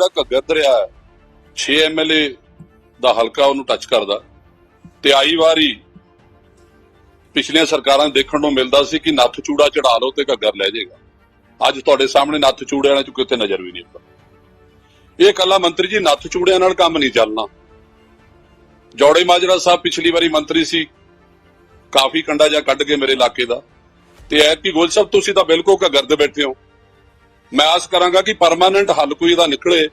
ਜਿਹੜਾ ਘੱਗਰ ਦਰਿਆ 6 ਐਮਐਲਏ ਦਾ ਹਲਕਾ ਉਹਨੂੰ ਟੱਚ ਕਰਦਾ। ਤੇ ਆਈ ਵਾਰੀ ਪਿਛਲੀਆਂ ਸਰਕਾਰਾਂ ਦੇਖਣ ਨੂੰ ਮਿਲਦਾ ਸੀ ਕਿ ਨੱਥ ਚੂੜਾ ਚੜਾ ਲਓ ਤੇ ਘੱਗਰ ਲੈ ਜਾਏਗਾ। ਅੱਜ ਤੁਹਾਡੇ ਸਾਹਮਣੇ ਨੱਥ ਚੂੜੇ ਵਾਲਿਆਂ ਕਿਤੇ ਨਜ਼ਰ ਵੀ ਨਹੀਂ ਆਉਂਦਾ। ਇਹ ਕੱਲਾ ਮੰਤਰੀ ਜੀ ਨੱਥ ਚੂੜਿਆਂ ਨਾਲ ਕੰਮ ਨਹੀਂ ਚੱਲਣਾ। ਜੋੜੇ ਮਾਜਰਾ ਸਾਹਿਬ ਪਿਛਲੀ ਵਾਰੀ ਮੰਤਰੀ ਸੀ, ਕਾਫੀ ਕੰਡਾ ਜਾਂ ਕੱਢ ਕੇ ਮੇਰੇ ਇਲਾਕੇ ਦਾ। ਤੇ ਐਤਕੀ ਗੋਲ ਸਾਹਿਬ ਤੁਸੀਂ ਤਾਂ ਬਿਲਕੁਲ ਘੱਗਰ ਦੇ ਬੈਠੇ ਹੋ। ਮੈਂ ਆਸ ਕਰਾਂਗਾ ਕਿ ਪਰਮਾਨੈਂਟ ਹੱਲ ਕੋਈ ਇਹਦਾ ਨਿਕਲੇ,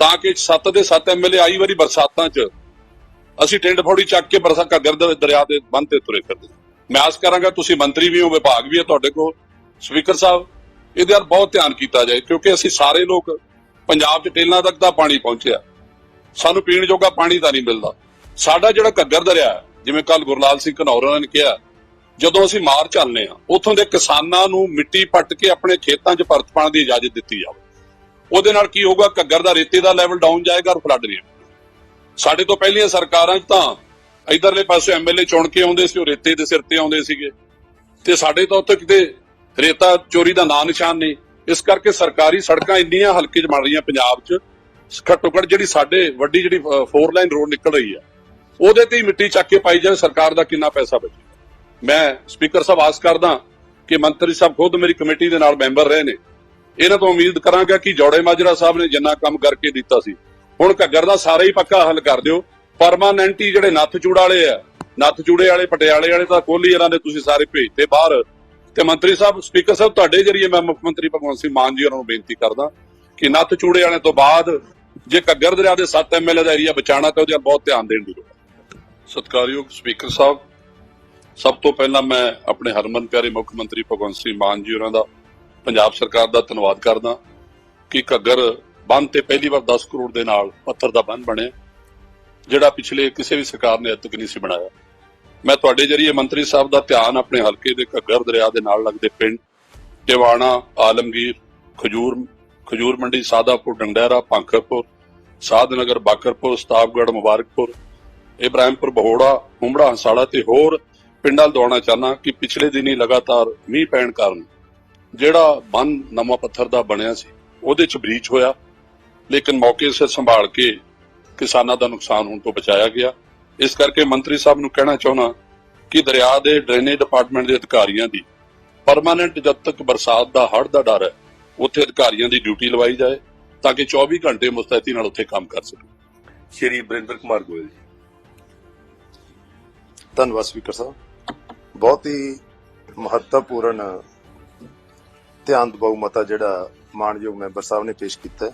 ਤਾਂ ਕਿ 7 ਦੇ 7 ਐਮਐਲਏ ਆਈ ਵਾਰੀ ਬਰਸਾਤਾਂ 'ਚ ਅਸੀਂ ਟਿੰਡ ਫੌੜੀ ਚੱਕ ਕੇ ਬਰਸਾ ਘੱਗਰ ਦਰਿਆ ਦੇ ਬੰਦ ਤੇ ਤੁਰੇ ਫਿਰਦੇ ਮੈਂ ਆਸ ਕਰਾਂਗਾ ਤੁਸੀਂ ਮੰਤਰੀ ਵੀ ਹੋ, ਵਿਭਾਗ ਵੀ ਹੈ ਤੁਹਾਡੇ ਕੋਲ, ਸਪੀਕਰ ਸਾਹਿਬ, ਇਹਦੇ ਵੱਲ ਬਹੁਤ ਧਿਆਨ ਕੀਤਾ ਜਾਏ, ਕਿਉਂਕਿ ਅਸੀਂ ਸਾਰੇ ਲੋਕ ਪੰਜਾਬ 'ਚ ਟੇਲਾਂ ਤੱਕ ਦਾ ਪਾਣੀ ਪਹੁੰਚਿਆ। ਸਾਨੂੰ ਪੀਣ ਜੋਗਾ ਪਾਣੀ ਤਾਂ ਨਹੀਂ ਮਿਲਦਾ। ਸਾਡਾ ਜਿਹੜਾ ਘੱਗਰ ਦਰਿਆ ਜਿਵੇਂ ਕੱਲ ਗੁਰਲਾਲ ਸਿੰਘ ਘਨੌਰ ਉਹਨਾਂ ਨੇ ਕਿਹਾ ਜਦੋਂ ਅਸੀਂ ਮਾਰ ਚੱਲਨੇ ਆ ਉੱਥੋਂ ਦੇ ਕਿਸਾਨਾਂ ਨੂੰ ਮਿੱਟੀ ਪੱਟ ਕੇ ਆਪਣੇ ਖੇਤਾਂ 'ਚ ਪਰਤ ਪਾਉਣ ਦੀ ਇਜਾਜ਼ਤ ਦਿੱਤੀ ਜਾਵੇ। ਉਹਦੇ ਨਾਲ ਕੀ ਹੋਊਗਾ? ਘੱਗਰ ਦਾ ਰੇਤੇ ਦਾ ਲੈਵਲ ਡਾਊਨ ਜਾਏਗਾ ਔਰ ਫਲੱਡ ਨਹੀਂ ਸਾਡੇ ਤੋਂ ਪਹਿਲੀਆਂ ਸਰਕਾਰਾਂ 'ਚ ਤਾਂ ਇਧਰਲੇ ਪਾਸੇ ਐਮਐਲਏ ਚੁਣ ਕੇ ਆਉਂਦੇ ਸੀ, ਉਹ ਰੇਤੇ ਦੇ ਸਿਰ ਤੇ ਆਉਂਦੇ ਸੀਗੇ। ਤੇ ਸਾਡੇ ਤਾਂ ਉੱਥੇ ਕਿਤੇ ਰੇਤਾ ਚੋਰੀ ਦਾ ਨਾਂ ਨਿਸ਼ਾਨ ਨਹੀਂ। ਇਸ ਕਰਕੇ ਸਰਕਾਰੀ ਸੜਕਾਂ ਇੰਨੀਆਂ ਹਲਕੇ 'ਚ ਬਣ ਰਹੀਆਂ ਪੰਜਾਬ 'ਚ ਘੱਟੋ ਘੱਟ ਜਿਹੜੀ ਸਾਡੇ ਵੱਡੀ ਜਿਹੜੀ ਫੋਰ ਲਾਈਨ ਰੋਡ ਨਿਕਲ ਰਹੀ ਹੈ ਉਹਦੇ ਤੇ ਹੀ ਮਿੱਟੀ ਚੱਕ ਕੇ ਪਾਈ ਜਾਵੇ, ਸਰਕਾਰ ਦਾ ਕਿੰਨਾ ਪੈਸਾ ਬਚੇ। ਮੈਂ ਸਪੀਕਰ ਸਾਹਿਬ ਆਸ ਕਰਦਾ ਕਿ ਮੰਤਰੀ ਸਾਹਿਬ ਖੁਦ ਮੇਰੀ ਕਮੇਟੀ ਦੇ ਨਾਲ ਮੈਂਬਰ ਰਹੇ ਨੇ। ਇਹਨਾਂ ਤੋਂ ਉਮੀਦ ਕਰਾਂਗਾ ਕਿ ਜੋੜੇ ਮਾਜਰਾ ਸਾਹਿਬ ਨੇ ਜਿੰਨਾ ਕੰਮ ਕਰਕੇ ਦਿੱਤਾ ਸੀ। ਹੁਣ ਘੱਗਰ ਦਾ ਸਾਰਾ ਹੀ ਪੱਕਾ ਹੱਲ ਕਰ ਦਿਓ। ਪਰਮਾਨੈਂਟੀ ਜਿਹੜੇ ਨੱਥ ਚੂੜ ਵਾਲੇ ਆ, ਨੱਥ ਚੂੜੇ ਵਾਲੇ, ਪਟਿਆਲੇ ਵਾਲੇ ਤਾਂ ਕੋਹਲੀ ਇਹਨਾਂ ਦੇ ਤੁਸੀਂ ਸਾਰੇ ਭੇਜਤੇ ਬਾਹਰ। ਤੇ ਮੰਤਰੀ ਸਾਹਿਬ, ਸਪੀਕਰ ਸਾਹਿਬ, ਤੁਹਾਡੇ ਜਰੀਏ ਮੈਂ ਮੁੱਖ ਮੰਤਰੀ ਭਗਵੰਤ ਸਿੰਘ ਮਾਨ ਜੀ ਉਹਨਾਂ ਨੂੰ ਬੇਨਤੀ ਕਰਦਾ ਕਿ ਨੱਥ ਚੂੜੇ ਵਾਲੇ ਤੋਂ ਬਾਅਦ ਜੇ ਘੱਗਰ ਦਰਿਆ ਦੇ 7 ਐਮਐਲਏ ਦਾ ਏਰੀਆ ਬਚਾਉਣਾ ਤਾਂ ਉਹਦੇ ਬਹੁਤ ਧਿਆਨ ਦੇਣ ਦੀ ਲੋੜ ਹੈ। ਸਤਿਕਾਰਯੋਗ ਸਪੀਕਰ ਸਾਹਿਬ ਸਭ ਤੋਂ ਪਹਿਲਾਂ ਮੈਂ ਆਪਣੇ ਹਰਮਨ ਪਿਆਰੇ ਮੁੱਖ ਮੰਤਰੀ ਭਗਵੰਤ ਸਿੰਘ ਮਾਨ ਜੀ ਉਹਨਾਂ ਦਾ, ਪੰਜਾਬ ਸਰਕਾਰ ਦਾ ਧੰਨਵਾਦ ਕਰਦਾ ਕਿ ਘੱਗਰ ਬੰਨ ਤੇ ਪਹਿਲੀ ਵਾਰ 10 ਕਰੋੜ ਦੇ ਨਾਲ ਪੱਥਰ ਦਾ ਬੰਨ ਬਣਿਆ, ਜਿਹੜਾ ਪਿਛਲੇ ਕਿਸੇ ਵੀ ਸਰਕਾਰ ਨੇ ਅੱਜ ਤੱਕ ਨਹੀਂ ਸੀ ਬਣਾਇਆ। ਮੈਂ ਤੁਹਾਡੇ ਜਰੀਏ ਮੰਤਰੀ ਸਾਹਿਬ ਦਾ ਧਿਆਨ ਆਪਣੇ ਹਲਕੇ ਦੇ ਘੱਗਰ ਦਰਿਆ ਦੇ ਨਾਲ ਲੱਗਦੇ ਪਿੰਡ ਟਿਵਾਣਾ, ਆਲਮਗੀਰ, ਖਜੂਰ ਖਜੂਰ ਮੰਡੀ, ਸਾਦਾਪੁਰ ਡੰਡੈਰਾ ਪੰਖਰਪੁਰ ਸਾਧਨਗਰ ਬਾਕਰਪੁਰ ਸਤਾਬਗੜ ਮੁਬਾਰਕਪੁਰ, ਇਬਰਾਹਿਮਪੁਰ, ਬਹੋੜਾ ਹੁਮੜਾ ਹੰਸਾਲਾ ਤੇ ਹੋਰ ਪਿੰਡਾਂ ਦੌੜਨਾ ਚਾਹਨਾ ਕਿ ਪਿਛਲੇ ਦਿਨੀ ਲਗਾਤਾਰ ਮੀਂਹ ਪੈਣ ਕਾਰਨ ਜਿਹੜਾ ਬੰਨ ਨਵਾਂ ਪੱਥਰ ਦਾ ਬਣਿਆ ਸੀ ਉਹਦੇ ਚ ਬ੍ਰੀਚ ਹੋਇਆ। ਲੇਕਿਨ ਮੌਕੇ ਸਿਰ ਸੰਭਾਲ ਕੇ ਕਿਸਾਨਾਂ ਦਾ ਨੁਕਸਾਨ ਹੋਣ ਤੋਂ ਬਚਾਇਆ ਗਿਆ। ਇਸ ਕਰਕੇ ਮੰਤਰੀ ਸਾਹਿਬ ਨੂੰ ਕਹਿਣਾ ਚਾਹੁੰਦਾ ਕਿ ਦਰਿਆ ਦੇ ਡਰੇਨੇਜ ਡਿਪਾਰਟਮੈਂਟ ਦੇ ਅਧਿਕਾਰੀਆਂ ਦੀ ਪਰਮਾਨੈਂਟ ਜਦ ਤੱਕ ਬਰਸਾਤ ਦਾ ਹੜ੍ਹ ਦਾ ਡਰ ਹੈ ਉੱਥੇ ਅਧਿਕਾਰੀਆਂ ਦੀ ਡਿਊਟੀ ਲਵਾਈ ਜਾਏ ਤਾਂ ਕਿ 24 ਘੰਟੇ ਮੁਸਤੈਦੀ ਨਾਲ ਉੱਥੇ ਕੰਮ ਕਰ ਸਕਣ। ਸ਼੍ਰੀ ਬਰਿੰਦਰ ਕੁਮਾਰ ਗੋਇਲ ਜੀ। ਧੰਨਵਾਦ ਸਪੀਕਰ ਸਾਹਿਬ। ਬਹੁਤ ਹੀ ਮਹੱਤਵਪੂਰਨ ਧਿਆਨ ਦਬਾਉ ਮਤਾ ਜਿਹੜਾ ਮਾਨਯੋਗ ਮੈਂਬਰ ਸਾਹਿਬ ਨੇ ਪੇਸ਼ ਕੀਤਾ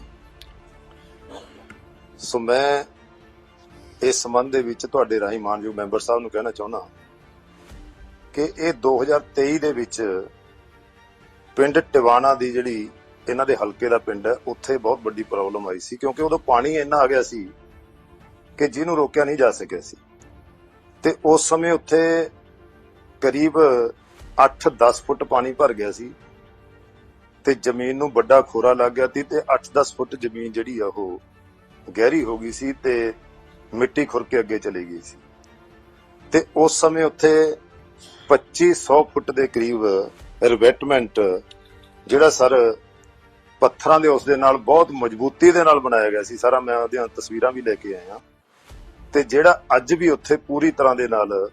ਸੋ ਮੈਂ ਇਸ ਸੰਬੰਧ ਦੇ ਵਿੱਚ ਤੁਹਾਡੇ ਰਾਹੀਂ ਮਾਨਯੋਗ ਮੈਂਬਰ ਸਾਹਿਬ ਨੂੰ ਕਹਿਣਾ ਚਾਹੁੰਦਾ ਕਿ ਇਹ 2023 ਦੇ ਵਿੱਚ ਪਿੰਡ ਟਿਵਾਣਾ ਦੀ ਜਿਹੜੀ ਇਹਨਾਂ ਦੇ ਹਲਕੇ ਦਾ ਪਿੰਡ ਹੈ, ਉੱਥੇ ਬਹੁਤ ਵੱਡੀ ਪ੍ਰੋਬਲਮ ਆਈ ਸੀ ਕਿਉਂਕਿ ਉਦੋਂ ਪਾਣੀ ਇੰਨਾ ਆ ਗਿਆ ਸੀ ਕਿ ਜਿਹਨੂੰ ਰੋਕਿਆ ਨਹੀਂ ਜਾ ਸਕਿਆ ਸੀ। ਤੇ ਉਸ ਸਮੇਂ ਉੱਥੇ ਕਰੀਬ 8-10 ਫੁੱਟ ਪਾਣੀ ਭਰ ਗਿਆ ਸੀ ਤੇ ਜ਼ਮੀਨ ਨੂੰ ਵੱਡਾ ਖੋਰਾ ਲੱਗ ਗਿਆ ਸੀ ਤੇ 8-10 ਫੁੱਟ ਜ਼ਮੀਨ ਜਿਹੜੀ ਆ ਉਹ ਗਹਿਰੀ ਹੋ ਗਈ ਸੀ ਤੇ ਮਿੱਟੀ ਖੁਰ ਕੇ ਅੱਗੇ ਚਲੀ ਗਈ ਸੀ। ਤੇ ਉਸ ਸਮੇਂ ਉੱਥੇ 2500 ਫੁੱਟ ਦੇ ਕਰੀਬ ਰਿਵੈਟਮੈਂਟ ਜਿਹੜਾ ਸਰ ਪੱਥਰਾਂ ਦੇ ਉਸ ਦੇ ਨਾਲ ਬਹੁਤ ਮਜ਼ਬੂਤੀ ਦੇ ਨਾਲ ਬਣਾਇਆ ਗਿਆ ਸੀ। ਸਾਰਾ ਮੈਂ ਉਹਦੀਆਂ ਤਸਵੀਰਾਂ ਵੀ ਲੈ ਕੇ ਆਇਆ। ਤੇ ਜਿਹੜਾ ਅੱਜ ਵੀ ਉੱਥੇ ਪੂਰੀ ਤਰ੍ਹਾਂ ਦੇ ਨਾਲ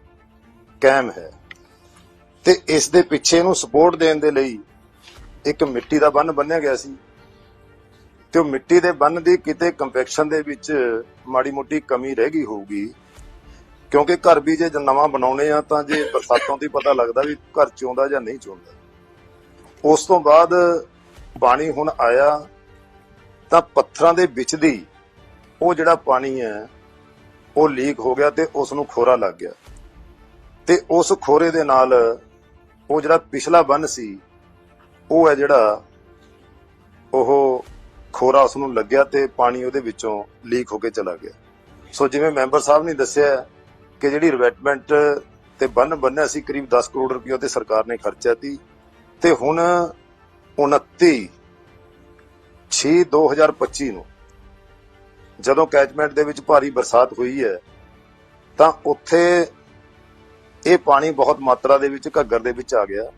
ਕਾਇਮ ਹੈ। ਤੇ ਇਸ ਦੇ ਪਿੱਛੇ ਨੂੰ ਸਪੋਰਟ ਦੇਣ ਦੇ ਲਈ ਇੱਕ ਮਿੱਟੀ ਦਾ ਬੰਨ ਬੰਨਿਆ ਗਿਆ ਸੀ। ਤੇ ਉਹ ਮਿੱਟੀ ਦੇ ਬੰਨ ਦੀ ਕਿਤੇ ਕੰਪੈਕਸ਼ਨ ਦੇ ਵਿੱਚ ਮਾੜੀ ਮੋਟੀ ਕਮੀ ਰਹਿ ਗਈ ਹੋਊਗੀ। ਕਿਉਂਕਿ ਘਰ ਵੀ ਜੇ ਨਵਾਂ ਬਣਾਉਣੇ ਆ ਤਾਂ ਜੇ ਬਰਸਾਤੋਂ ਦੀ ਪਤਾ ਲੱਗਦਾ ਵੀ ਘਰ ਚੋਂਦਾ ਜਾਂ ਨਹੀਂ ਚੋਂਦਾ। ਉਸ ਤੋਂ ਬਾਅਦ ਪਾਣੀ ਹੁਣ ਆਇਆ ਤਾਂ ਪੱਥਰਾਂ ਦੇ ਵਿੱਚ ਦੀ ਉਹ ਜਿਹੜਾ ਪਾਣੀ ਹੈ, ਉਹ ਲੀਕ ਹੋ ਗਿਆ ਤੇ ਉਸ ਨੂੰ ਖੋਰਾ ਲੱਗ ਗਿਆ। ਤੇ ਉਸ ਖੋਰੇ ਦੇ ਨਾਲ ਉਹ ਜਿਹੜਾ ਪਿਛਲਾ ਬੰਨ ਸੀ, ਉਹ ਹੈ ਜਿਹੜਾ ਉਹ ਖੋਰਾ ਉਸ ਨੂੰ ਲੱਗਿਆ ਤੇ ਪਾਣੀ ਉਹਦੇ ਵਿੱਚੋਂ ਲੀਕ ਹੋ ਕੇ ਚਲਾ ਗਿਆ। ਸੋ ਜਿਵੇਂ ਮੈਂਬਰ ਸਾਹਿਬ ਨੇ ਦੱਸਿਆ ਕਿ ਜਿਹੜੀ ਰਿਵੈਟਮੈਂਟ ਤੇ ਬੰਨ ਬੰਨਿਆ ਸੀ, ਕਰੀਬ 10 ਕਰੋੜ ਰੁਪਏ ਤੇ ਸਰਕਾਰ ਨੇ ਖਰਚਿਆ ਸੀ ਤੇ ਹੁਣ 29 6 2025 ਨੂੰ ਜਦੋਂ ਕੈਚਮੈਂਟ ਦੇ ਵਿੱਚ ਭਾਰੀ ਬਰਸਾਤ ਹੋਈ ਹੈ, ਤਾਂ ਉੱਥੇ ਇਹ ਪਾਣੀ ਬਹੁਤ ਮਾਤਰਾ ਦੇ ਵਿੱਚ ਘੱਗਰ ਦੇ ਵਿੱਚ ਆ ਗਿਆ।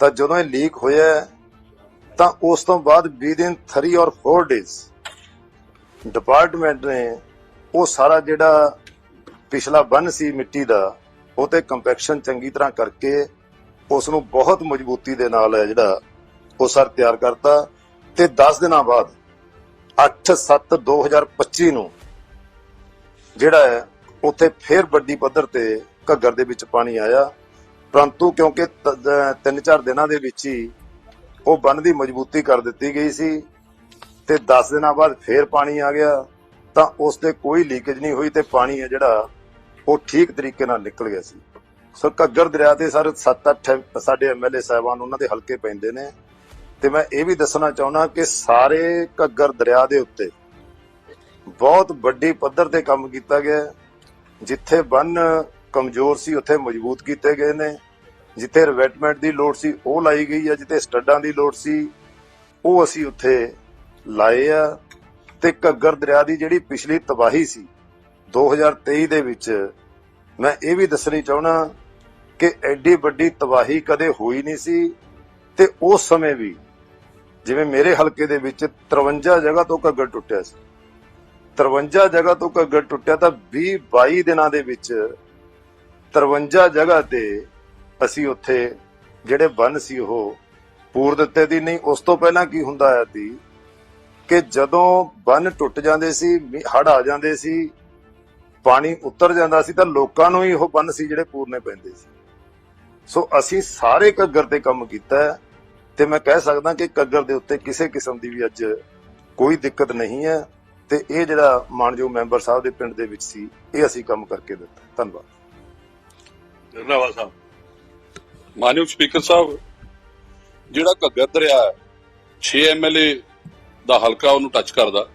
ਤਾਂ ਜਦੋਂ ਇਹ ਲੀਕ ਹੋਇਆ, ਤਾਂ ਉਸ ਤੋਂ ਬਾਅਦ ਵਿਦਿਨ 3 ਔਰ 4 ਡੇਜ਼ ਡਿਪਾਰਟਮੈਂਟ ਨੇ ਉਹ ਸਾਰਾ ਜਿਹੜਾ ਪਿਛਲਾ ਬੰਨ ਸੀ ਮਿੱਟੀ ਦਾ, ਉਹ ਤੇ ਕੰਪੈਕਸ਼ਨ ਚੰਗੀ ਤਰ੍ਹਾਂ ਕਰਕੇ ਉਸ ਨੂੰ ਬਹੁਤ ਮਜ਼ਬੂਤੀ ਦੇ ਨਾਲ ਹੈ ਜਿਹੜਾ ਉਹ ਸਰ ਤਿਆਰ ਕਰਤਾ ਤੇ 10 ਦਿਨਾਂ ਬਾਅਦ 8/7/2025 ਨੂੰ ਜਿਹੜਾ ਹੈ, ਉੱਥੇ ਫੇਰ ਵੱਡੀ ਪੱਧਰ ਤੇ ਘੱਗਰ ਦੇ ਵਿੱਚ ਪਾਣੀ ਆਇਆ। ਪਰੰਤੂ ਕਿਉਂਕਿ 3-4 ਦਿਨਾਂ ਦੇ ਵਿੱਚ ਹੀ ਉਹ ਬੰਨ ਦੀ ਮਜ਼ਬੂਤੀ ਕਰ ਦਿੱਤੀ ਗਈ ਸੀ ਤੇ 10 ਦਿਨਾਂ ਬਾਅਦ ਫੇਰ ਪਾਣੀ ਆ ਗਿਆ, ਤਾਂ ਉਸ ਤੇ ਕੋਈ ਲੀਕੇਜ ਨਹੀਂ ਹੋਈ ਤੇ ਪਾਣੀ ਹੈ ਜਿਹੜਾ, ਉਹ ਠੀਕ ਤਰੀਕੇ ਨਾਲ ਨਿਕਲ ਗਿਆ ਸੀ। ਸੋ ਘੱਗਰ ਦਰਿਆ ਤੇ ਸਰ 7-8 ਸਾਡੇ ਐਮਐਲਏ ਸਾਹਿਬਾਨ ਉਹਨਾਂ ਦੇ ਹਲਕੇ ਪੈਂਦੇ ਨੇ। ਤੇ ਮੈਂ ਇਹ ਵੀ ਦੱਸਣਾ ਚਾਹੁੰਦਾ ਕਿ ਸਾਰੇ ਘੱਗਰ ਦਰਿਆ ਦੇ ਉੱਤੇ ਬਹੁਤ ਵੱਡੀ ਪੱਧਰ ਤੇ ਕੰਮ ਕੀਤਾ ਗਿਆ ਜਿੱਥੇ ਬੰਨ ਕਮਜ਼ੋਰ ਸੀ, ਉੱਥੇ ਮਜ਼ਬੂਤ ਕੀਤੇ ਗਏ ਨੇ। ਜਿੱਥੇ ਰਿਵੈਟਮੈਂਟ ਦੀ ਲੋੜ ਸੀ, ਉਹ ਲਾਈ ਗਈ ਹੈ। ਜਿੱਥੇ ਸਟੱਡਾਂ ਦੀ ਲੋੜ ਸੀ, ਉਹ ਅਸੀਂ ਉੱਥੇ ਲਾਏ ਆ। ਤੇ ਘੱਗਰ ਦਰਿਆ ਦੀ ਜਿਹੜੀ ਪਿਛਲੀ ਤਬਾਹੀ ਸੀ 2023 ਦੇ ਵਿੱਚ, ਮੈਂ ਇਹ ਵੀ ਦੱਸਣੀ ਚਾਹੁੰਦਾ ਕਿ ਐਡੀ ਵੱਡੀ ਤਬਾਹੀ ਕਦੇ ਹੋਈ ਨਹੀਂ ਸੀ। ਤੇ ਉਸ ਸਮੇਂ ਵੀ, ਜਿਵੇਂ ਮੇਰੇ ਹਲਕੇ ਦੇ ਵਿੱਚ 53 ਜਗ੍ਹਾ ਤੋਂ ਘੱਗਰ ਟੁੱਟਿਆ ਸੀ। 53 ਜਗ੍ਹਾ ਤੋਂ ਘੱਗਰ ਟੁੱਟਿਆ ਤਾਂ 20 22 ਦਿਨਾਂ ਦੇ ਵਿੱਚ 53 ਜਗ੍ਹਾ ਤੇ ਅਸੀਂ ਉੱਥੇ ਜਿਹੜੇ ਬੰਨ ਸੀ ਉਹ ਪੂਰ ਦਿੱਤੇ ਦੀ। ਨਹੀਂ, ਉਸ ਤੋਂ ਪਹਿਲਾਂ ਕੀ ਹੁੰਦਾ ਆਇਆ ਸੀ ਕਿ ਜਦੋਂ ਬੰਨ ਟੁੱਟ ਜਾਂਦੇ ਸੀ ਹੜ ਆ ਜਾਂਦੇ ਸੀ, ਪਾਣੀ ਉਤਰ ਜਾਂਦਾ ਸੀ, ਤਾਂ ਲੋਕਾਂ ਨੂੰ ਹੀ ਉਹ ਬੰਨ ਸੀ ਜਿਹੜੇ ਪੂਰਨੇ ਪੈਂਦੇ ਸੀ। ਸੋ ਅਸੀਂ ਸਾਰੇ ਘੱਗਰ ਤੇ ਕੰਮ ਕੀਤਾ ਹੈ ਤੇ ਮੈਂ ਕਹਿ ਸਕਦਾ ਕਿ ਘੱਗਰ ਦੇ ਉੱਤੇ ਕਿਸੇ ਕਿਸਮ ਦੀ ਵੀ ਅੱਜ ਕੋਈ ਦਿੱਕਤ ਨਹੀਂ ਹੈ ਤੇ ਇਹ ਜਿਹੜਾ ਮਾਨਯੋਗ ਮੈਂਬਰ ਸਾਹਿਬ ਦੇ ਪਿੰਡ ਦੇ ਵਿੱਚ ਸੀ, ਇਹ ਅਸੀਂ ਕੰਮ ਕਰਕੇ ਦਿੱਤਾ। ਧੰਨਵਾਦ। ਰੰਧਾਵਾ ਸਾਹਿਬ। ਮਾਨਯੋਗ ਸਪੀਕਰ ਸਾਹਿਬ, ਜਿਹੜਾ ਘੱਗਰ ਦਰਿਆ 6 ਐਮਐਲਏ ਦਾ ਹਲਕਾ ਉਹਨੂੰ ਟੱਚ ਕਰਦਾ।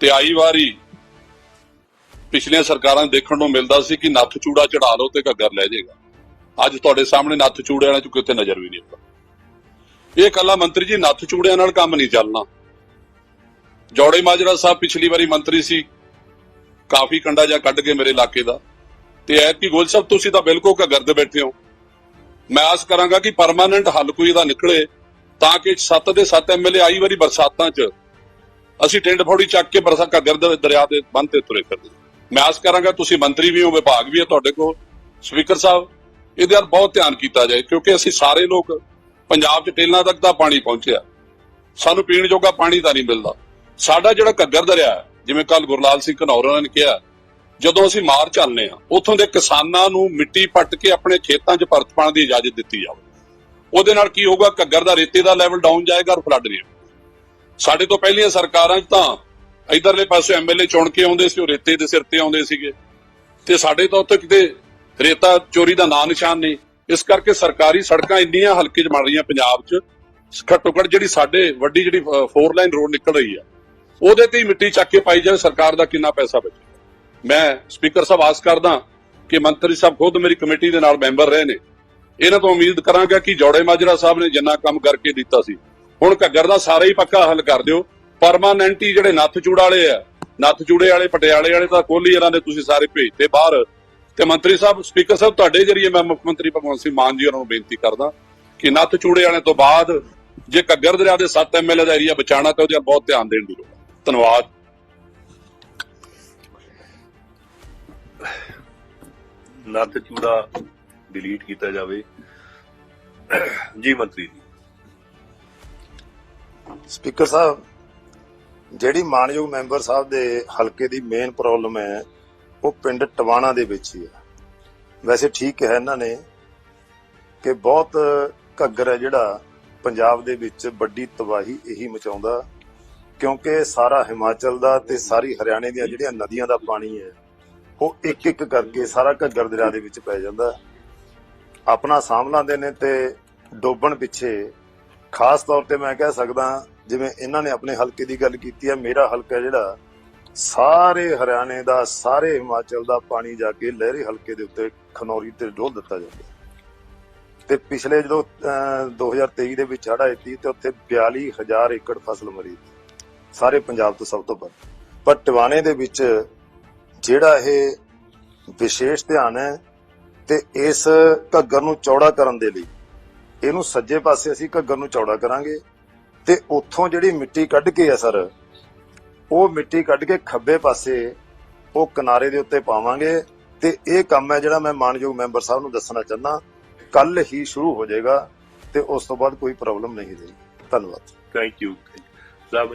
ਤੇ ਆਈ ਵਾਰੀ ਪਿਛਲੀਆਂ ਸਰਕਾਰਾਂ ਦੇਖਣ ਨੂੰ ਮਿਲਦਾ ਸੀ ਕਿ ਨੱਥ ਚੂੜਾ ਚੜਾ ਲਓ ਤੇ ਘੱਗਰ ਲੈ ਜਾਏਗਾ। ਅੱਜ ਤੁਹਾਡੇ ਸਾਹਮਣੇ ਨੱਥ ਚੂੜਿਆਂ ਨਾਲ ਕਿਤੇ ਨਜ਼ਰ ਵੀ ਨਹੀਂ ਆਉਂਦਾ। ਇਹ ਕੱਲਾ ਮੰਤਰੀ ਜੀ ਨੱਥ ਚੂੜਿਆਂ ਨਾਲ ਕੰਮ ਨਹੀਂ ਚੱਲਣਾ। ਜੋੜੇ ਮਾਜਰਾ ਸਾਹਿਬ ਪਿਛਲੀ ਵਾਰੀ ਮੰਤਰੀ ਸੀ, ਕਾਫੀ ਕੰਡਾ ਜਾਂ ਕੱਢ ਕੇ ਮੇਰੇ ਇਲਾਕੇ ਦਾ। ਤੇ ਐਤਕੀ ਗੋਲ ਸਾਹਿਬ, ਤੁਸੀਂ ਤਾਂ ਬਿਲਕੁਲ ਘੱਗਰ ਦੇ ਬੈਠੇ ਹੋ। ਮੈਂ ਆਸ ਕਰਾਂਗਾ ਕਿ ਪਰਮਾਨੈਂਟ ਹੱਲ ਕੋਈ ਇਹਦਾ ਨਿਕਲੇ, ਤਾਂ ਕਿ 7 ਦੇ 7 ਐਮਐਲਏ ਆਈ ਵਾਰੀ ਬਰਸਾਤਾਂ 'ਚ ਅਸੀਂ ਟਿੰਡ ਫੌੜੀ ਚੱਕ ਕੇ ਬਰਸਾ ਘੱਗਰ ਦੇ ਦਰਿਆ ਦੇ ਬੰਦ ਤੇ ਤੁਰੇ ਫਿਰਦੇ। ਮੈਂ ਆਸ ਕਰਾਂਗਾ ਤੁਸੀਂ ਮੰਤਰੀ ਵੀ ਹੋ, ਵਿਭਾਗ ਵੀ ਹੈ ਤੁਹਾਡੇ ਕੋਲ। ਸਪੀਕਰ ਸਾਹਿਬ, ਇਹਦੇ ਵੱਲ ਬਹੁਤ ਧਿਆਨ ਕੀਤਾ ਜਾਏ, ਕਿਉਂਕਿ ਅਸੀਂ ਸਾਰੇ ਲੋਕ ਪੰਜਾਬ 'ਚ ਟੇਲਾਂ ਤੱਕ ਦਾ ਪਾਣੀ ਪਹੁੰਚਿਆ। ਸਾਨੂੰ ਪੀਣ ਜੋਗਾ ਪਾਣੀ ਤਾਂ ਨਹੀਂ ਮਿਲਦਾ। ਸਾਡਾ ਜਿਹੜਾ ਘੱਗਰ ਦਰਿਆ ਜਿਵੇਂ ਕੱਲ ਗੁਰਲਾਲ ਸਿੰਘ ਘਨੌਰ ਨੇ ਕਿਹਾ ਜਦੋਂ ਅਸੀਂ ਮਾਰ ਚੱਲਨੇ ਆ, ਉੱਥੋਂ ਦੇ ਕਿਸਾਨਾਂ ਨੂੰ ਮਿੱਟੀ ਪੱਟ ਕੇ ਆਪਣੇ ਖੇਤਾਂ 'ਚ ਪਰਤ ਪਾਉਣ ਦੀ ਇਜਾਜ਼ਤ ਦਿੱਤੀ ਜਾਵੇ। ਉਹਦੇ ਨਾਲ ਕੀ ਹੋਊਗਾ? ਘੱਗਰ ਦਾ ਰੇਤੇ ਦਾ ਲੈਵਲ ਡਾਊਨ ਜਾਏਗਾ ਔਰ ਫਲੱਡ ਨਹੀਂ ਸਾਡੇ ਤੋਂ ਪਹਿਲੀਆਂ ਸਰਕਾਰਾਂ 'ਚ ਤਾਂ ਇਧਰਲੇ ਪਾਸੇ ਐਮਐਲਏ ਚੁਣ ਕੇ ਆਉਂਦੇ ਸੀ, ਉਹ ਰੇਤੇ ਦੇ ਸਿਰ ਤੇ ਆਉਂਦੇ ਸੀਗੇ। ਤੇ ਸਾਡੇ ਤਾਂ ਉੱਥੇ ਕਿਤੇ ਰੇਤਾ ਚੋਰੀ ਦਾ ਨਾਂ ਨਿਸ਼ਾਨ ਨਹੀਂ। ਇਸ ਕਰਕੇ ਸਰਕਾਰੀ ਸੜਕਾਂ ਇੰਨੀਆਂ ਹਲਕੇ 'ਚ ਬਣ ਰਹੀਆਂ ਪੰਜਾਬ 'ਚ ਘੱਟੋ ਘੱਟ ਜਿਹੜੀ ਸਾਡੇ ਵੱਡੀ ਜਿਹੜੀ ਫੋਰ ਲਾਈਨ ਰੋਡ ਨਿਕਲ ਰਹੀ ਆ, ਉਹਦੇ ਤੇ ਹੀ ਮਿੱਟੀ ਚੱਕ ਕੇ ਪਾਈ ਜਾਵੇ, ਸਰਕਾਰ ਦਾ ਕਿੰਨਾ ਪੈਸਾ ਬਚੇ। ਮੈਂ ਸਪੀਕਰ ਸਾਹਿਬ ਆਸ ਕਰਦਾ ਕਿ ਮੰਤਰੀ ਸਾਹਿਬ ਖੁਦ ਮੇਰੀ ਕਮੇਟੀ ਦੇ ਨਾਲ ਮੈਂਬਰ ਰਹੇ ਨੇ। ਇਹਨਾਂ ਤੋਂ ਉਮੀਦ ਕਰਾਂਗਾ ਕਿ ਜੋੜੇ ਮਾਜਰਾ ਸਾਹਿਬ ਨੇ ਜਿੰਨਾ ਕੰਮ ਕਰਕੇ ਦਿੱਤਾ ਸੀ। ਹੁਣ ਘੱਗਰ ਦਾ ਸਾਰਾ ਹੀ ਪੱਕਾ ਹੱਲ ਕਰ ਦਿਓ। ਪਰਮਾਨੈਂਟੀ ਜਿਹੜੇ ਨੱਥ ਚੂੜ ਵਾਲੇ ਆ, ਨੱਥ ਚੂੜੇ ਵਾਲੇ, ਪਟਿਆਲੇ ਵਾਲੇ ਤਾਂ ਕੋਲੀ ਇਹਨਾਂ ਨੇ ਤੁਸੀਂ ਸਾਰੇ ਭੇਜਤੇ ਬਾਹਰ। ਤੇ ਮੰਤਰੀ ਸਾਹਿਬ, ਸਪੀਕਰ ਸਾਹਿਬ, ਤੁਹਾਡੇ ਜਰੀਏ ਮੈਂ ਮੁੱਖ ਮੰਤਰੀ ਭਗਵੰਤ ਸਿੰਘ ਮਾਨ ਜੀ ਉਹਨਾਂ ਨੂੰ ਬੇਨਤੀ ਕਰਦਾ ਕਿ ਨੱਥ ਚੂੜੇ ਵਾਲੇ ਤੋਂ ਬਾਅਦ ਜੇ ਘੱਗਰ ਦਰਿਆ ਦੇ 7 ਐਮਐਲਏ ਦਾ ਏਰੀਆ ਬਚਾਉਣਾ ਤਾਂ ਉਹਦੇ ਬਹੁਤ ਧਿਆਨ ਦੇਣ ਦੀ ਲੋੜ ਹੈ ਧੰਨਵਾਦ। ਨੱਥ ਚੂੜਾ ਡਿਲੀਟ ਕੀਤਾ ਜਾਵੇ। ਜੀ ਮੰਤਰੀ ਜੀ। ਸਪੀਕਰ ਸਾਹਿਬ ਜਿਹੜੀ ਮਾਨਯੋਗ ਮੈਂਬਰ ਸਾਹਿਬ ਦੇ ਹਲਕੇ ਦੀ ਮੇਨ ਪ੍ਰੋਬਲਮ ਹੈ ਉਹ ਪਿੰਡ ਟਵਾਣਾ ਦੇ ਵਿੱਚ ਹੀ ਹੈ। ਵੈਸੇ ਠੀਕ ਹੈ ਇਹਨਾਂ ਨੇ ਕਿ ਬਹੁਤ ਘੱਗਰ ਹੈ ਜਿਹੜਾ ਪੰਜਾਬ ਦੇ ਵਿੱਚ ਵੱਡੀ ਤਬਾਹੀ ਇਹੀ ਮਚਾਉਂਦਾ ਕਿਉਂਕਿ ਸਾਰਾ ਹਿਮਾਚਲ ਦਾ ਤੇ ਸਾਰੀ ਹਰਿਆਣੇ ਦੀਆਂ ਜਿਹੜੀਆਂ ਨਦੀਆਂ ਦਾ ਪਾਣੀ ਹੈ ਉਹ ਇੱਕ ਇੱਕ ਕਰਕੇ ਸਾਰਾ ਘੱਗਰ ਦਰਿਆ ਦੇ ਵਿੱਚ ਪੈ ਜਾਂਦਾ। ਆਪਣਾ ਸਾਂਭ ਲੈਂਦੇ ਨੇ ਤੇ ਡੋਬਣ ਪਿੱਛੇ ਖਾਸ ਤੌਰ ਤੇ ਮੈਂ ਕਹਿ ਸਕਦਾ ਜਿਵੇਂ ਇਹਨਾਂ ਨੇ ਆਪਣੇ ਹਲਕੇ ਦੀ ਗੱਲ ਕੀਤੀ ਹੈ ਮੇਰਾ ਹਲਕਾ ਜਿਹੜਾ ਸਾਰੇ ਹਰਿਆਣੇ ਦਾ ਸਾਰੇ ਹਿਮਾਚਲ ਦਾ ਪਾਣੀ ਜਾ ਕੇ ਲਹਿਰੇ ਹਲਕੇ ਦੇ ਉੱਤੇ ਖਨੌਰੀ ਤੇ ਡੋਲ ਦਿੱਤਾ ਜਾਂਦਾ। ਤੇ ਪਿਛਲੇ ਜਦੋਂ ਅਹ, 2023 ਦੇ ਵਿੱਚ ਹੜ੍ਹ ਆਈ ਸੀ ਤੇ ਉੱਥੇ 42000 ਏਕੜ ਫਸਲ ਮਰੀ ਸਾਰੇ ਪੰਜਾਬ ਤੋਂ ਸਭ ਤੋਂ ਵੱਧ। ਪਰ ਟਿਵਾਣੇ ਦੇ ਵਿੱਚ ਜਿਹੜਾ ਇਹ ਵਿਸ਼ੇਸ਼ ਧਿਆਨ ਹੈ ਤੇ ਇਸ ਘੱਗਰ ਨੂੰ ਚੌੜਾ ਕਰਨ ਦੇ ਲਈ, ਇਹਨੂੰ ਸੱਜੇ ਪਾਸੇ ਅਸੀਂ ਘੱਗਰ ਨੂੰ ਚੌੜਾ ਕਰਾਂਗੇ ਤੇ ਉੱਥੋਂ ਜਿਹੜੀ ਮਿੱਟੀ ਕੱਢ ਕੇ ਆ ਸਰ, ਉਹ ਮਿੱਟੀ ਕੱਢ ਕੇ ਖੱਬੇ ਪਾਸੇ ਉਹ ਕਿਨਾਰੇ ਦੇ ਉੱਤੇ ਪਾਵਾਂਗੇ ਤੇ ਇਹ ਕੰਮ ਹੈ ਜਿਹੜਾ ਮੈਂ ਮਾਨਯੋਗ ਮੈਂਬਰ ਸਾਹਿਬ ਨੂੰ ਦੱਸਣਾ ਚਾਹੁੰਦਾ ਕੱਲ ਹੀ ਸ਼ੁਰੂ ਹੋ ਜਾਏਗਾ ਤੇ ਉਸ ਤੋਂ ਬਾਅਦ ਕੋਈ ਪ੍ਰੋਬਲਮ ਨਹੀਂ ਰਹੇਗੀ। ਧੰਨਵਾਦ। Thank you Sahib